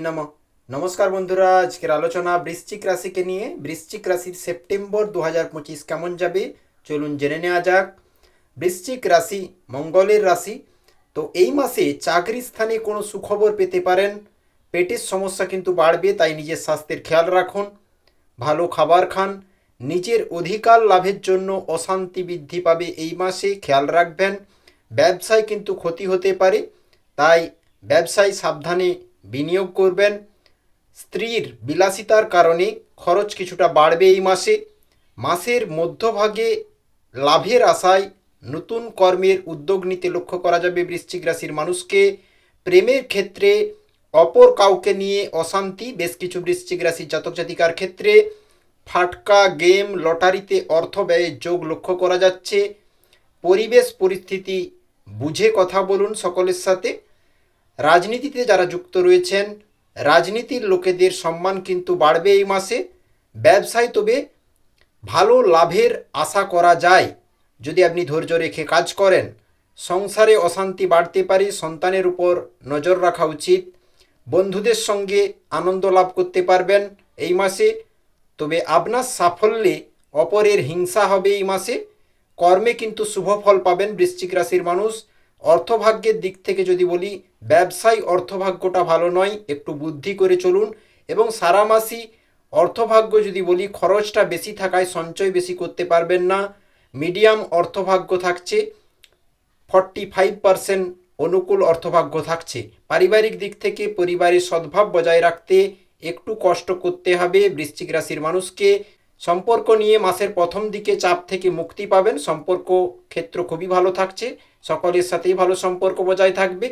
নম। নমস্কার বন্ধুরা, আজকের আলোচনা বৃশ্চিক রাশিকে নিয়ে। বৃশ্চিক রাশির সেপ্টেম্বর দু হাজার পঁচিশ কেমন যাবে? চলুন জেনে নেওয়া যাক। বৃশ্চিক রাশি মঙ্গলের রাশি। তো এই মাসে চাকরি স্থানে কোনো সুখবর পেতে পারেন। পেটের সমস্যা কিন্তু বাড়বে, তাই নিজের স্বাস্থ্যের খেয়াল রাখুন। ভালো খাবার খান। নিজের অধিকার লাভের জন্য অশান্তি বৃদ্ধি পাবে এই মাসে, খেয়াল রাখবেন। ব্যবসায় কিন্তু ক্ষতি হতে পারে। তাই ব্যবসায় সাবধানে বিনিয়োগ করবেন। স্ত্রীর বিলাসিতার কারণে খরচ কিছুটা বাড়বে এই মাসে। মাসের মধ্যভাগে লাভের আশায় নতুন কর্মের উদ্যোগ নিতে লক্ষ্য করা যাবে বৃশ্চিক রাশির মানুষকে। প্রেমের ক্ষেত্রে অপর কাউকে নিয়ে অশান্তি, বেশ কিছু বৃশ্চিক রাশির জাতক জাতিকার ক্ষেত্রে ফাটকা, গেম, লটারিতে অর্থ ব্যয়ের যোগ লক্ষ্য করা যাচ্ছে। পরিবেশ পরিস্থিতি, বুঝে কথা বলুন সকলের সাথে। রাজনীতিতে যারা যুক্ত রয়েছেন, রাজনীতির লোকেদের সম্মান কিন্তু বাড়বে এই মাসে। ব্যবসায় তবে ভালো লাভের আশা করা যায়। যদি আপনি ধৈর্য রেখে কাজ করেন, সংসারে অশান্তি বাড়তে পারে, সন্তানের উপর নজর রাখা উচিত। বন্ধুদের সঙ্গে আনন্দ লাভ করতে পারবেন এই মাসে। তবে আপনার সাফল্যে অপরের হিংসা হবে এই মাসে। কর্মে কিন্তু শুভ ফল পাবেন বৃশ্চিক রাশির মানুষ। অর্থভাগ্যের দিক থেকে যদি বলি, ব্যবসায় অর্থভাগ্যটা ভালো নয়, একটু বুদ্ধি করে চলুন। এবং সারা মাসই অর্থভাগ্য যদি বলি, খরচটা বেশি থাকায় সঞ্চয় বেশি করতে পারবেন না। মিডিয়াম অর্থভাগ্য থাকছে, ফর্টি ফাইভ পার্সেন্ট অনুকূল অর্থভাগ্য থাকছে। পারিবারিক দিক থেকে পরিবারের সদ্ভাব বজায় রাখতে একটু কষ্ট করতে হবে বৃশ্চিক রাশির মানুষকে। সম্পর্ক নিয়ে মাসের প্রথম দিকে চাপ থেকে মুক্তি পাবেন। সম্পর্ক ক্ষেত্র খুবই ভালো থাকছে। সকলের সাথেই ভালো সম্পর্ক বজায় থাকবে।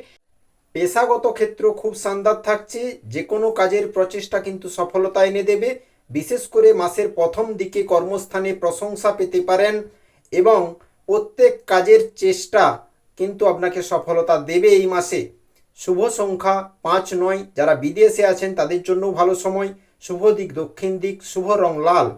পেশাগত ক্ষেত্র খুব শানদার থাকছে। যে কোনো কাজের প্রচেষ্টা কিন্তু সফলতা এনে দেবে। বিশেষ করে মাসের প্রথম দিকে কর্মস্থানে প্রশংসা পেতে পারেন এবং প্রত্যেক কাজের চেষ্টা কিন্তু আপনাকে সফলতা দেবে এই মাসে। শুভ সংখ্যা পাঁচ নয়। যারা বিদেশে আছেন তাদের জন্য ভালো সময়। শুভ দিক দক্ষিণ দিক, শুভ রং লাল।